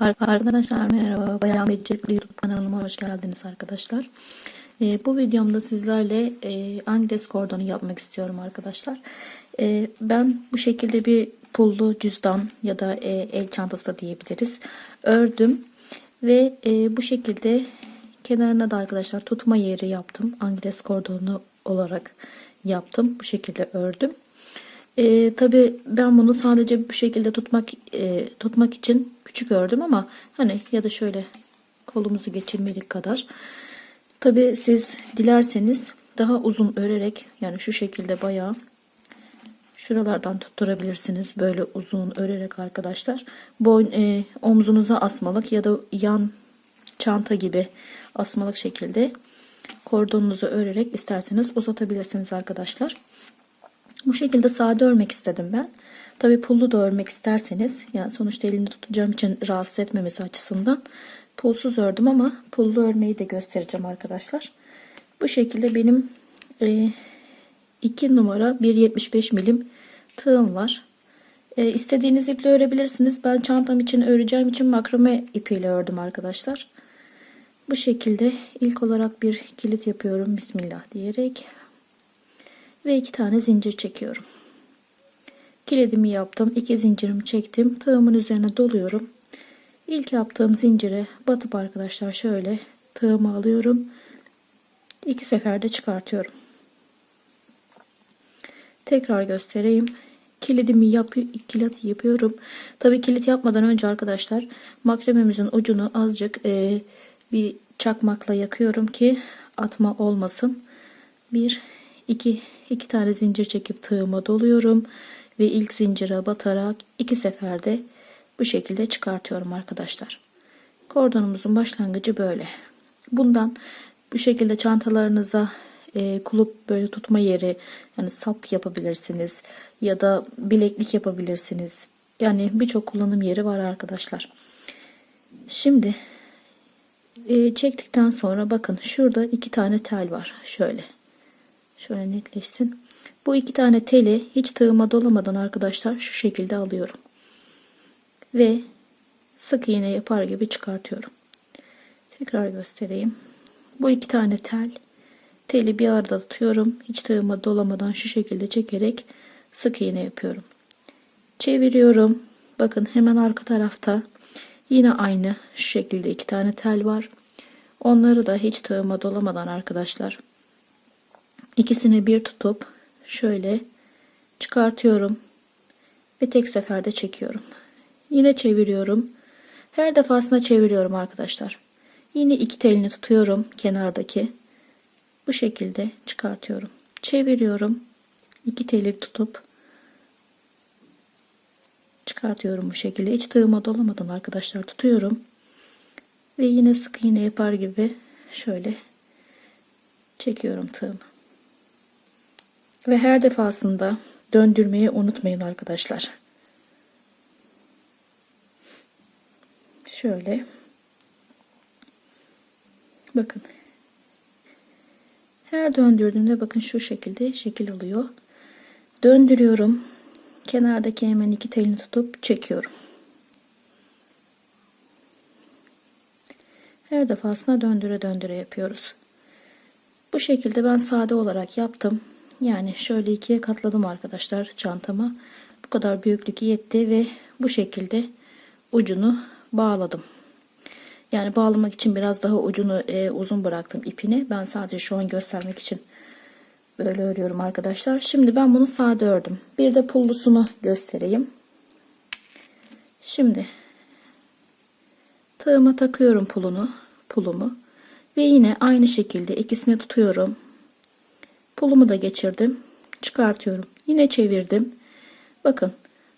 Arkadaşlar merhaba. Bayan Becerilikli YouTube kanalıma hoş geldiniz arkadaşlar. Ee, bu videomda sizlerle e, Angles kordonu yapmak istiyorum arkadaşlar. Ee, ben bu şekilde bir pullu cüzdan ya da e, el çantası diyebiliriz. Ördüm ve e, bu şekilde kenarına da arkadaşlar tutma yeri yaptım. Angles kordonu olarak yaptım. Bu şekilde ördüm. E, Tabi ben bunu sadece bu şekilde tutmak e, tutmak için küçük ördüm ama hani ya da şöyle kolumuzu geçirmelik kadar. Tabi siz dilerseniz daha uzun örerek yani şu şekilde bayağı şuralardan tutturabilirsiniz böyle uzun örerek arkadaşlar. Boyun e, omzunuza asmalık ya da yan çanta gibi asmalık şekilde kordonunuzu örerek isterseniz uzatabilirsiniz arkadaşlar. Bu şekilde sade örmek istedim ben. Tabi pullu da örmek isterseniz yani sonuçta elinde tutacağım için rahatsız etmemesi açısından pulsuz ördüm ama pullu örmeyi de göstereceğim arkadaşlar. Bu şekilde benim e, 2 numara 1.75 milim tığım var. E, istediğiniz iple örebilirsiniz. Ben çantam için öreceğim için makrame ipiyle ördüm arkadaşlar. Bu şekilde ilk olarak bir kilit yapıyorum. Bismillah diyerek ve iki tane zincir çekiyorum. Kilidimi yaptım. iki zincirimi çektim. Tığımın üzerine doluyorum. İlk yaptığım zincire batıp arkadaşlar şöyle tığımı alıyorum. İki seferde çıkartıyorum. Tekrar göstereyim. Kilidimi yap kilit yapıyorum. Tabii kilit yapmadan önce arkadaşlar makrememizin ucunu azıcık e, bir çakmakla yakıyorum ki atma olmasın. Bir 2 2 tane zincir çekip tığıma doluyorum ve ilk zincire batarak iki seferde bu şekilde çıkartıyorum arkadaşlar. Kordonumuzun başlangıcı böyle. Bundan bu şekilde çantalarınıza e, kulüp böyle tutma yeri yani sap yapabilirsiniz ya da bileklik yapabilirsiniz. Yani birçok kullanım yeri var arkadaşlar. Şimdi e, çektikten sonra bakın şurada iki tane tel var. Şöyle. Şöyle netleşsin. Bu iki tane teli hiç tığıma dolamadan arkadaşlar şu şekilde alıyorum. Ve sık iğne yapar gibi çıkartıyorum. Tekrar göstereyim. Bu iki tane tel teli bir arada tutuyorum. Hiç tığıma dolamadan şu şekilde çekerek sık iğne yapıyorum. Çeviriyorum. Bakın hemen arka tarafta yine aynı şu şekilde iki tane tel var. Onları da hiç tığıma dolamadan arkadaşlar İkisini bir tutup şöyle çıkartıyorum ve tek seferde çekiyorum. Yine çeviriyorum. Her defasında çeviriyorum arkadaşlar. Yine iki telini tutuyorum kenardaki. Bu şekilde çıkartıyorum. Çeviriyorum. İki teli tutup çıkartıyorum bu şekilde. Hiç tığıma dolamadan arkadaşlar tutuyorum. Ve yine sık iğne yapar gibi şöyle çekiyorum tığımı. Ve her defasında döndürmeyi unutmayın arkadaşlar. Şöyle. Bakın. Her döndürdüğümde bakın şu şekilde şekil alıyor. Döndürüyorum. Kenardaki hemen iki telini tutup çekiyorum. Her defasında döndüre döndüre yapıyoruz. Bu şekilde ben sade olarak yaptım. Yani şöyle ikiye katladım arkadaşlar çantama. Bu kadar büyüklük yetti ve bu şekilde ucunu bağladım. Yani bağlamak için biraz daha ucunu e, uzun bıraktım ipini. Ben sadece şu an göstermek için böyle örüyorum arkadaşlar. Şimdi ben bunu sade ördüm. Bir de pullusunu göstereyim. Şimdi tığıma takıyorum pulunu, pulumu ve yine aynı şekilde ikisini tutuyorum. Pulumu da geçirdim. Çıkartıyorum. Yine çevirdim. Bakın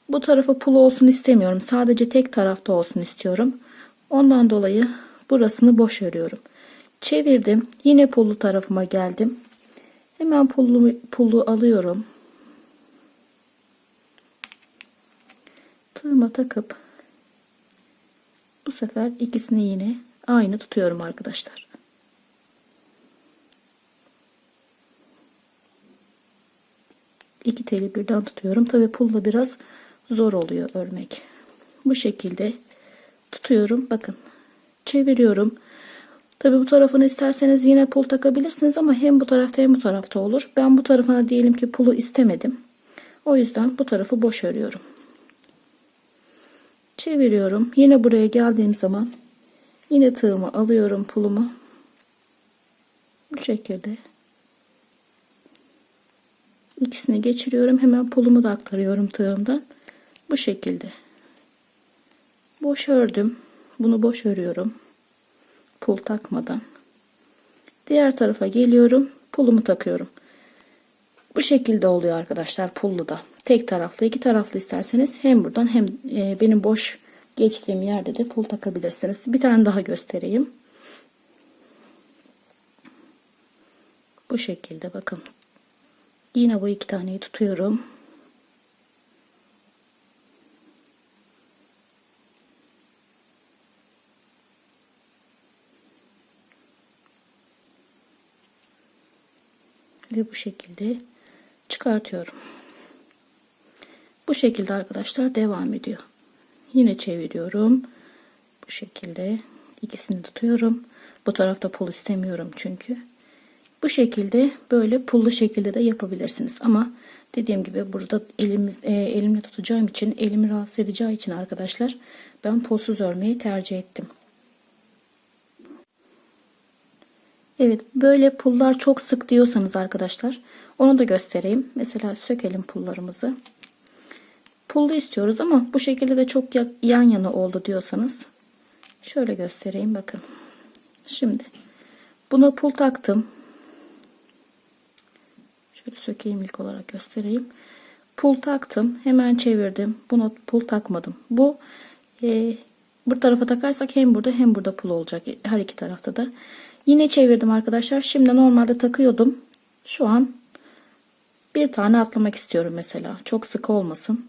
bu tarafı pul olsun istemiyorum. Sadece tek tarafta olsun istiyorum. Ondan dolayı burasını boş örüyorum. Çevirdim. Yine pullu tarafıma geldim. Hemen pullu, pullu alıyorum. Tığıma takıp bu sefer ikisini yine aynı tutuyorum arkadaşlar. İki teli birden tutuyorum. Tabi pulla biraz zor oluyor örmek. Bu şekilde tutuyorum. Bakın çeviriyorum. Tabi bu tarafını isterseniz yine pul takabilirsiniz ama hem bu tarafta hem bu tarafta olur. Ben bu tarafına diyelim ki pulu istemedim. O yüzden bu tarafı boş örüyorum. Çeviriyorum. Yine buraya geldiğim zaman yine tığımı alıyorum pulumu. Bu şekilde. İkisini geçiriyorum. Hemen pulumu da aktarıyorum tığımdan. Bu şekilde. Boş ördüm. Bunu boş örüyorum. Pul takmadan. Diğer tarafa geliyorum. Pulumu takıyorum. Bu şekilde oluyor arkadaşlar pullu da. Tek taraflı iki taraflı isterseniz hem buradan hem e, benim boş geçtiğim yerde de pul takabilirsiniz. Bir tane daha göstereyim. Bu şekilde bakın. Yine bu iki taneyi tutuyorum. Ve bu şekilde çıkartıyorum. Bu şekilde arkadaşlar devam ediyor. Yine çeviriyorum. Bu şekilde ikisini tutuyorum. Bu tarafta pul istemiyorum çünkü. Bu şekilde böyle pullu şekilde de yapabilirsiniz. Ama dediğim gibi burada elim, e, elimle tutacağım için elimi rahatsız edeceği için arkadaşlar ben pulsuz örmeyi tercih ettim. Evet böyle pullar çok sık diyorsanız arkadaşlar onu da göstereyim. Mesela sökelim pullarımızı. Pullu istiyoruz ama bu şekilde de çok yan yana oldu diyorsanız şöyle göstereyim bakın. Şimdi buna pul taktım. Şöyle sökeyim ilk olarak göstereyim. Pul taktım. Hemen çevirdim. Buna pul takmadım. Bu e, bu tarafa takarsak hem burada hem burada pul olacak. Her iki tarafta da. Yine çevirdim arkadaşlar. Şimdi normalde takıyordum. Şu an bir tane atlamak istiyorum mesela. Çok sık olmasın.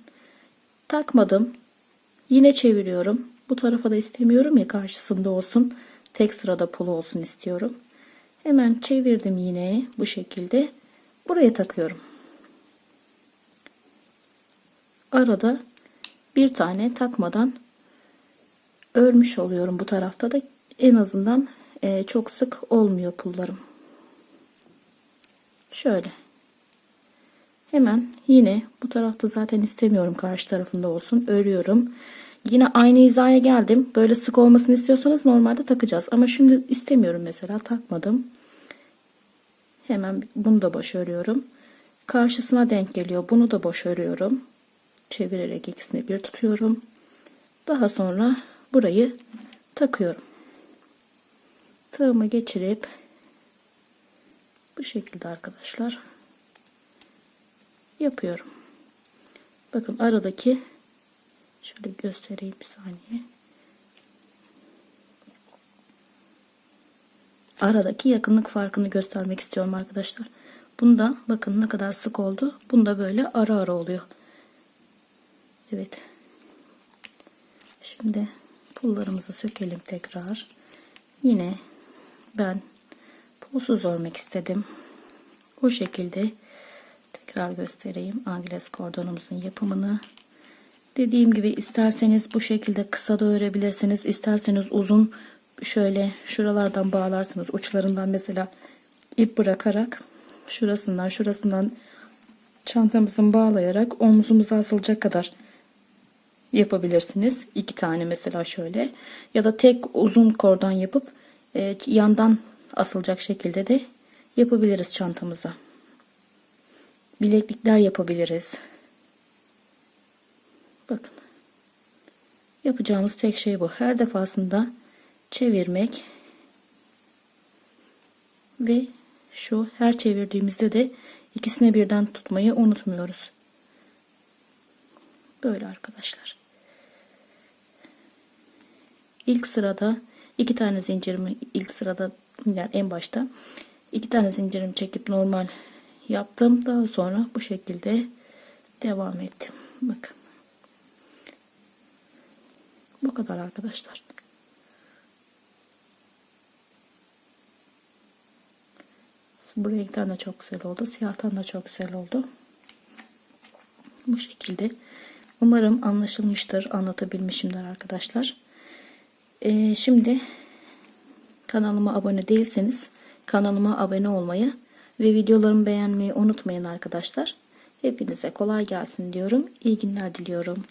Takmadım. Yine çeviriyorum. Bu tarafa da istemiyorum ya karşısında olsun. Tek sırada pul olsun istiyorum. Hemen çevirdim yine bu şekilde. Buraya takıyorum. Arada bir tane takmadan örmüş oluyorum bu tarafta da en azından e, çok sık olmuyor pullarım. Şöyle. Hemen yine bu tarafta zaten istemiyorum karşı tarafında olsun. Örüyorum. Yine aynı hizaya geldim. Böyle sık olmasını istiyorsanız normalde takacağız. Ama şimdi istemiyorum mesela takmadım. Hemen bunu da boş örüyorum. Karşısına denk geliyor. Bunu da boş örüyorum. Çevirerek ikisini bir tutuyorum. Daha sonra burayı takıyorum. Tığımı geçirip bu şekilde arkadaşlar yapıyorum. Bakın aradaki şöyle göstereyim bir saniye. Aradaki yakınlık farkını göstermek istiyorum arkadaşlar. Bunda bakın ne kadar sık oldu. Bunda böyle ara ara oluyor. Evet. Şimdi pullarımızı sökelim tekrar. Yine ben pulsuz örmek istedim. O şekilde tekrar göstereyim Angles kordonumuzun yapımını. Dediğim gibi isterseniz bu şekilde kısa da örebilirsiniz. İsterseniz uzun şöyle şuralardan bağlarsınız. Uçlarından mesela ip bırakarak şurasından şurasından çantamızın bağlayarak omzumuza asılacak kadar yapabilirsiniz. İki tane mesela şöyle ya da tek uzun kordan yapıp e, yandan asılacak şekilde de yapabiliriz çantamıza. Bileklikler yapabiliriz. Bakın. Yapacağımız tek şey bu. Her defasında çevirmek ve şu her çevirdiğimizde de ikisine birden tutmayı unutmuyoruz. Böyle arkadaşlar. İlk sırada iki tane zincirimi ilk sırada yani en başta iki tane zincirimi çekip normal yaptım. Daha sonra bu şekilde devam ettim. Bakın. Bu kadar arkadaşlar. Bu renkten de çok güzel oldu. Siyahtan da çok güzel oldu. Bu şekilde. Umarım anlaşılmıştır. Anlatabilmişimdir arkadaşlar. Ee, şimdi kanalıma abone değilseniz kanalıma abone olmayı ve videolarımı beğenmeyi unutmayın arkadaşlar. Hepinize kolay gelsin diyorum. İyi günler diliyorum.